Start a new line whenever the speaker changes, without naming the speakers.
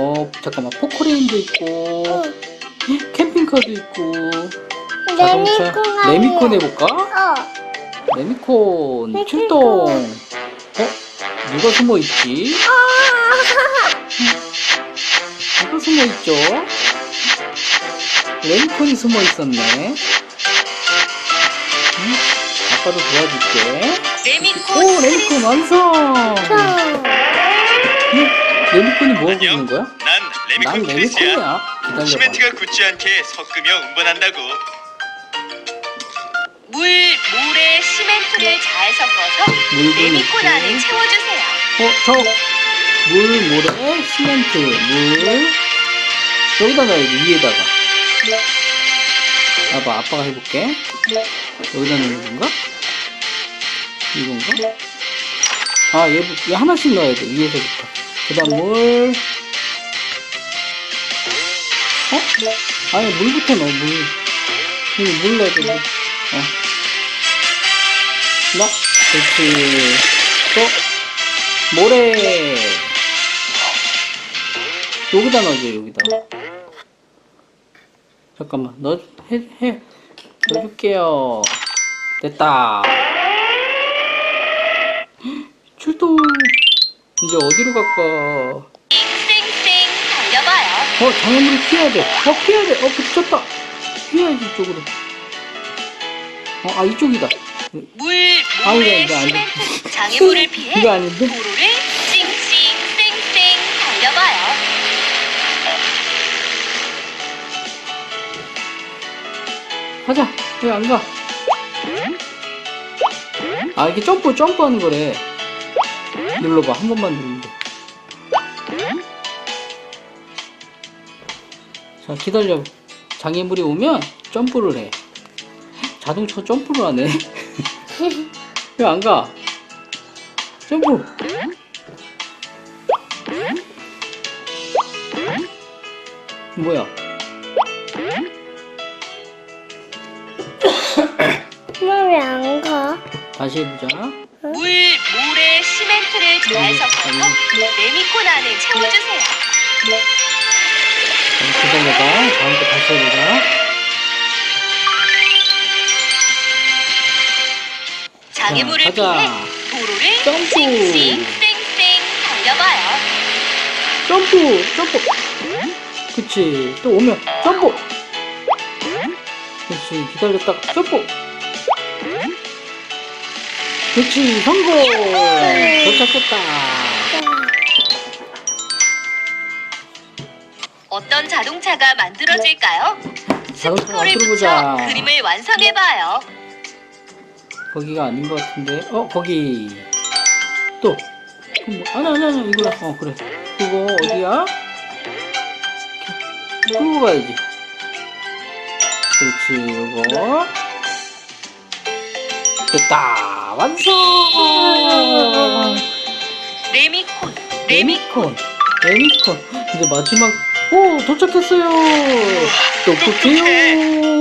어 잠깐만 포크레인도 있고
응.
캠핑카도 있고 자동차
레미콘
레미콘 해볼까?
어.
레미콘
레미콘.
출동 어? 누가 숨어있지? 누가 숨어있죠? 레미콘이 숨어있었네 응? 아빠도 도와줄게
레미콘
오 레미콘 완성? 레미콘이 뭐 하고. 있는 거야?
난 레미콘
난
크리스야.
레미콘이야 기다려봐
시멘트가 굳지 않게 섞으며 운반한다고.
물, 모래, 시멘트를 잘 섞어서
물도
레미콘 안에
넣고.
채워주세요.
어, 저, 물, 모래, 시멘트, 물. 여기다 넣어야지, 위에다가. 봐봐, 아빠가 해볼게. 여기다 넣는 건가? 이건가? 아, 얘, 얘 하나씩 넣어야 돼, 위에서부터. 그 다음 물. 어? 아니, 물부터 넣어, 물. 여기 물 넣어야 돼, 물. 어. 넣어. 그렇지. 또, 모래 여기다 넣어줘 여기다 잠깐만 넣어 해, 해 넣어줄게요 됐다 출동 이제 어디로 갈까?
쌩쌩 달려봐요.
어 장애물을 피해야 돼 어 피해야 돼 어 붙였다. 피해야지 이쪽으로. 어 아 이쪽이다.
물,
아니다,
모래,
이거 아니다.
시멘트, 장애물을 피해
이거 아닌데
도로를 찡찡 쌩쌩 달려봐요.
가자. 왜 안 가? 아 이렇게 점프 점프하는 거래 눌러봐. 한 번만 누르면 돼자 기다려. 장애물이 오면 점프를 해. 자동차 점프를 하네. 왜 안 가? 점프. 뭐야 다시 해보자
물, 모래, 시멘트를 잘 섞어서 레미콘 안에 채워주세요.
자, 기다려봐 다음 거 다시 해보자
장애물을
가자.
피해 도로를
점프.
찡찡 쌩쌩 달려봐요.
점프 점프 그치 또 오면 점프 그치 기다렸다가 점프 그치 성공! 도착했다.
어떤 자동차가 만들어질까요?
자동차
스티커를 붙여
보자.
그림을 완성해봐요.
거기가 아닌 것 같은데. 어 거기. 또. 뭐, 아니 아니 아니 이거야 어 그래. 그거 어디야? 끌고 가야지. 그렇지 이거 됐다 완성
레미콘, 레미
레미콘 레미콘. 이제 마지막 오 도착했어요. 똑똑해요